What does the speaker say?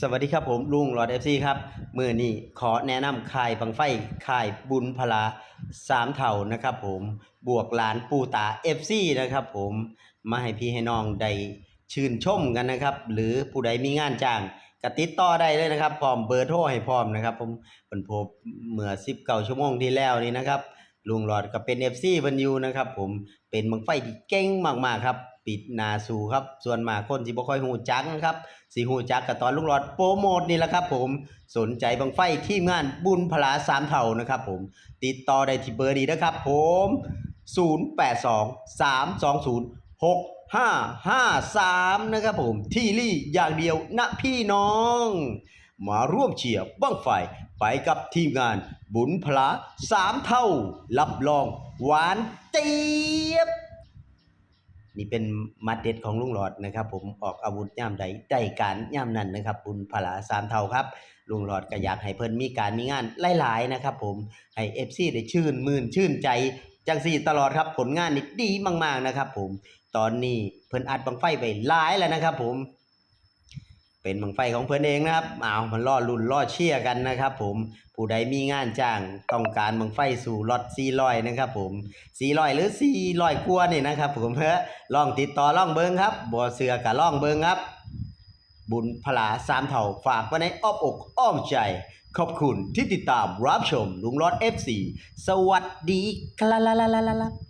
สวัสดีครับผมลุงหลอดเอฟซีครับมือนี้ขอแนะนำค่ายบังไฟค่ายบุญพลาสามเท่านะครับผมบวกหลานปูตาเอฟซีนะครับผมมาให้พี่ให้น้องได้ชื่นชมกันนะครับ หรือผู้ใดมีงานจ้างกติดต่อได้เลยนะครับ พร้อมเบอร์โทรให้พร้อมนะครับ ผมเป็นพบเมื่อ19ชั่วโมงที่แล้วนี่นะครับลุงหลอดก็เป็น FC เพิ่นอยู่นะครับ ผมเป็นบังไฟที่เก่งมากๆครับ ปิดนาสูครับ ส่วนมากคนสิบ่ค่อยฮู้จักนะครับสิฮู้จักก็ตอนลุงหลอดโปรโมทนี่แหละครับ ผมสนใจบังไฟทีมงานบุญพลาสามเท่านะครับ ผมติดต่อได้ที่เบอร์นี้นะครับ ผม 082 320 6553 นะครับผม ที่ลี่อย่างเดียวนะพี่น้อง มาร่วมเชียร์บ้างไฟไปกับทีมงานบุญพลาสามเท่า รับรองหวานเจี๊ยบ นี่เป็นมัดเด็ดของลุงหลอดนะครับ ผมออกอาวุธย่ามใดได้การย่ามนั้นนะครับ บุญพลาสามเท่าครับ ลุงหลอดก็อยากให้เพิ่นมีการมีงานหลายๆนะครับ ผมให้เอฟซีได้ชื่นมื่นชื่นใจจังสี่ตลอดครับผลงานนี่ดีมาก ๆนะครับ ผมตอนนี้เพิ่นอัดบังไฟไปหลายแล้วนะครับ ผม เป็นบังไฟของเพิ่อนเองนะครับเอามันล่อลุ่นล่อเชียกันนะครับผมผู้ใดมีงานจ้างต้องการบังไฟสู่ล็อต400นะครับผม400หรือ400กว่านี่นะครับผมเฮ้อลองติดต่อล่องเบิงครับบ่เสือก็ลองเบิงครับ บุญพลาสามเถ่าฝากไว้ในอ้อมอกอ้อมใจ ขอบคุณที่ติดตามรับชมลุงรอด FC สวัสดีครับ